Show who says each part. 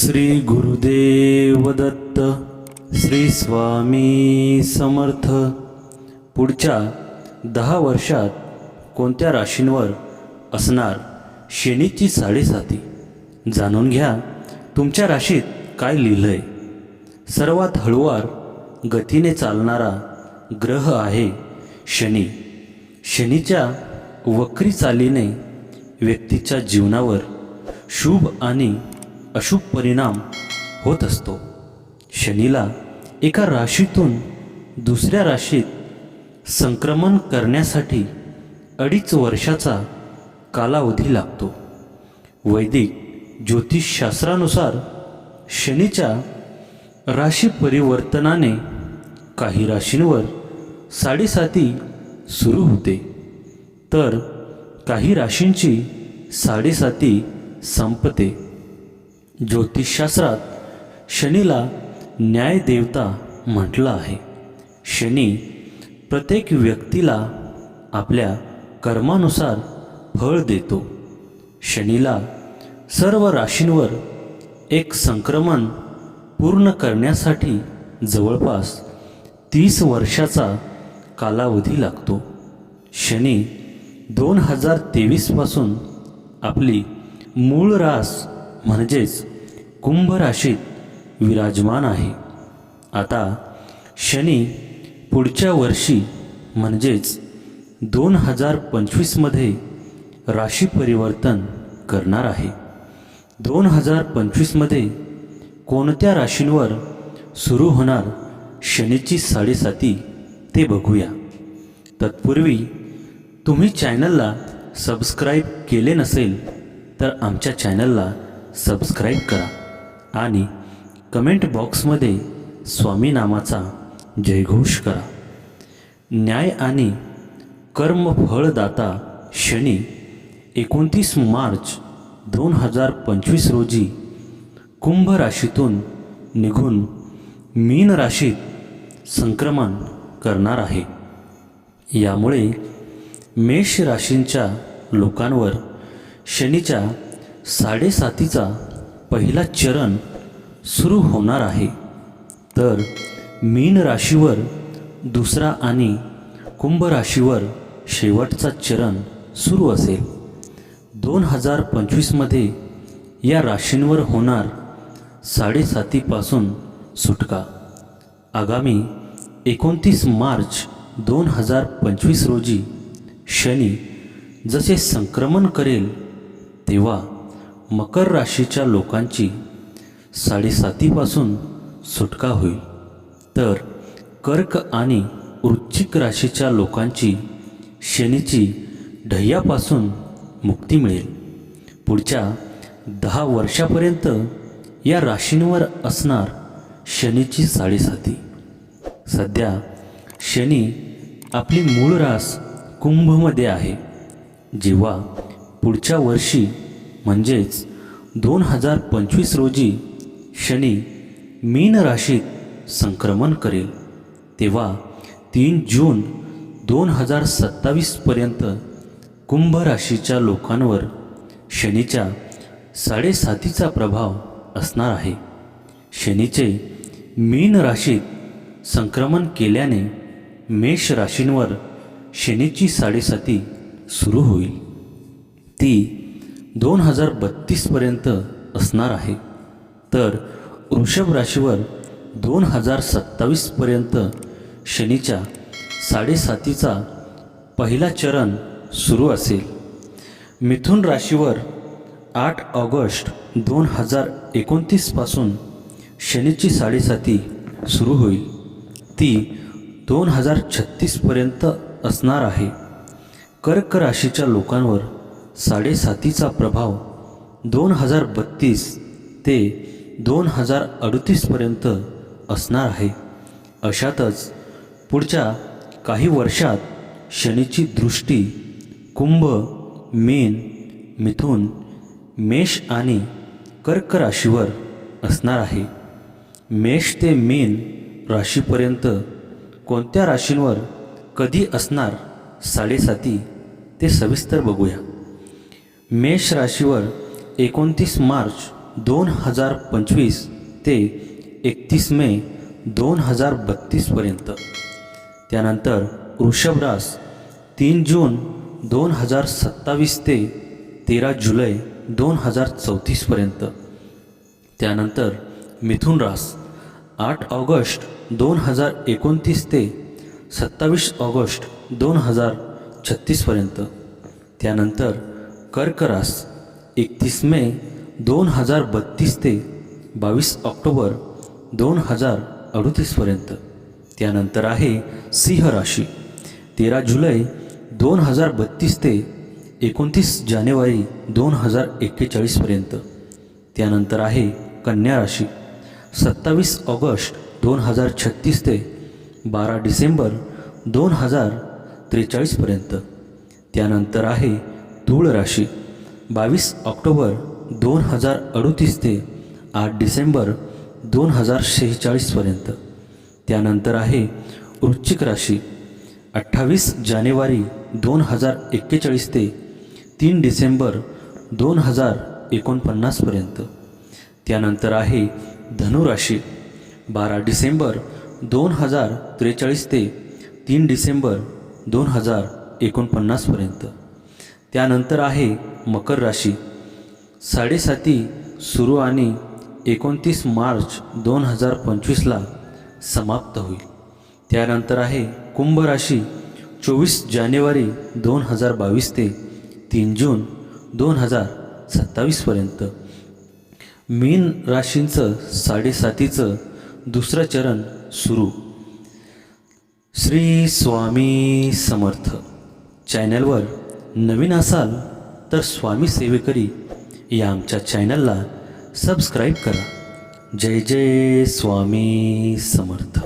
Speaker 1: श्री गुरुदेव दत्त श्री स्वामी समर्थ. पुढच्या दहा वर्षात कोणत्या राशींवर असणार शनीची साडेसाती? जाणून घ्या तुमच्या राशीत काय लिहिलंय? सर्वात हळुवार गतीने चालणारा ग्रह आहे शनी. शनीच्या वक्री चालीने व्यक्तीच्या जीवनावर शुभ आणि अशुभ परिणाम होत असतो. शनीला एका राशीतून दुसऱ्या राशीत संक्रमण करण्यासाठी अडीच वर्षाचा कालावधी लागतो. वैदिक ज्योतिषशास्त्रानुसार शनीच्या राशी परिवर्तनाने काही राशींवर साडेसाती सुरू होते. तर काही राशींची साडेसाती संपते. ज्योतिषशास्त्रात शनीला न्यायदेवता म्हटलं आहे. शनी प्रत्येक व्यक्तीला आपल्या कर्मानुसार फळ देतो. शनीला सर्व राशींवर एक संक्रमण पूर्ण करण्यासाठी जवळपास तीस वर्षाचा कालावधी लागतो. शनी दोन हजार तेवीसपासून आपली मूळ रास म्हणजेच कुंभ राशीत विराजमान आहे. आता शनी पुढच्या वर्षी म्हणजेच दोन हजार पंचवीसमध्ये राशी परिवर्तन करणार आहे. दोन हजार पंचवीसमध्ये कोणत्या राशींवर सुरू होणार शनीची साडेसाती ते बघूया. तत्पूर्वी तुम्ही चॅनलला सबस्क्राईब केले नसेल तर आमच्या चॅनलला सबस्क्राईब करा. आणि कमेंट बॉक्समध्ये स्वामी नामाचा जयघोष करा. न्याय आणि कर्मफळदाता शनी एकोणतीस मार्च दोन हजार पंचवीस रोजी कुंभ राशीतून निघून मीन राशीत संक्रमण करणार आहे. यामुळे मेष राशींच्या लोकांवर शनीच्या साडेसातीचा पहिला चरण सुरू होणार आहे. तर मीन राशीवर दुसरा आणि कुंभ राशीवर शेवटचा चरण सुरू असेल. दोन हजार पंचवीसमध्ये या राशींवर होणार साडेसातीपासून सुटका. आगामी एकोणतीस मार्च दोन हजार पंचवीस रोजी शनी जसे संक्रमण करेल तेव्हा मकर राशीच्या लोकांची साडेसातीपासून सुटका होईल. तर कर्क आणि वृश्चिक राशीच्या लोकांची शनीची ढय्यापासून मुक्ती मिळेल. पुढच्या दहा वर्षापर्यंत या राशींवर असणार शनीची साडेसाती. सध्या शनी आपली मूळ रास कुंभमध्ये आहे. जेव्हा पुढच्या वर्षी म्हणजेच दोन हजार पंचवीस रोजी शनी मीन राशीत संक्रमण करेल. तेव्हा तीन जून दोन हजार सत्तावीसपर्यंत कुंभ राशीच्या लोकांवर शनीच्या साडेसातीचा प्रभाव असणार आहे. शनीचे मीन राशीत संक्रमण केल्याने मेष राशींवर शनीची साडेसाती सुरू होईल. ती दोन हजार बत्तीसपर्यंत असणार आहे. तर वृषभ राशीवर दोन हजार सत्तावीसपर्यंत शनीच्या साडेसातीचा पहिला चरण सुरू असेल. मिथुन राशीवर आठ ऑगस्ट दोन हजार एकोणतीसपासून शनीची साडेसाती सुरू होईल. ती दोन हजार छत्तीसपर्यंत असणार आहे. कर्क राशीच्या लोकांवर साडेसातीचा प्रभाव दोन हजार बत्तीस ते दोन हजार अडतीसपर्यंत असणार आहे. अशातच पुढच्या काही वर्षात शनीची दृष्टी कुंभ मीन मिथुन मेष आणि कर्क राशीवर असणार आहे. मेष ते मीन राशीपर्यंत कोणत्या राशींवर कधी असणार साडेसाती ते सविस्तर बघूया. मेष राशीवर एकोणतीस मार्च दोन हजार पंचवीस ते एकतीस मे दोन हजार बत्तीसपर्यंत त्यानंतर वृषभरास तीन जून दोन हजार सत्तावीस ते तेरा जुलै दोन हजार चौतीसपर्यंत त्यानंतर मिथुन रास आठ ऑगस्ट दोन हजार एकोणतीस ते सत्तावीस ऑगस्ट दोन हजार छत्तीसपर्यंत त्यानंतर कर्करास एकतीस मे दोन हजार बत्तीस ते बावीस ऑक्टोबर दोन हजार अडतीसपर्यंत त्यानंतर आहे सिंह राशी. तेरा जुलै दोन हजार बत्तीस ते एकोणतीस जानेवारी दोन हजार एक्केचाळीसपर्यंत त्यानंतर आहे कन्या राशी. सत्तावीस ऑगस्ट दोन हजार छत्तीस ते बारा डिसेंबर दोन हजार त्रेचाळीसपर्यंत त्यानंतर आहे धूळ राशी. बावीस ऑक्टोबर दोन हजार अडतीस ते आठ डिसेंबर दोन हजार शेहेचाळीसपर्यंत त्यानंतर आहे वृश्चिक राशी. अठ्ठावीस जानेवारी दोन हजार एक्केचाळीस ते तीन डिसेंबर दोन हजार एकोणपन्नासपर्यंत त्यानंतर आहे धनुराशी. बारा डिसेंबर दोन हजार त्रेचाळीस ते तीन डिसेंबर दोन हजार एकोणपन्नासपर्यंत त्यानंतर आहे मकर राशी. साडेसाती सुरू आणि एकोणतीस मार्च दोन हजार पंचवीसला समाप्त होईल. त्यानंतर आहे कुंभ राशी चोवीस जानेवारी दोन हजार बावीस ते तीन जून दोन हजार सत्तावीसपर्यंत मीन राशींचं साडेसातीचं दुसरं चरण सुरू. श्री स्वामी समर्थ. चॅनलवर नवीन असाल तर स्वामी सेवेकरी या आमच्या चॅनलला सबस्क्राईब करा. जय जय स्वामी समर्थ.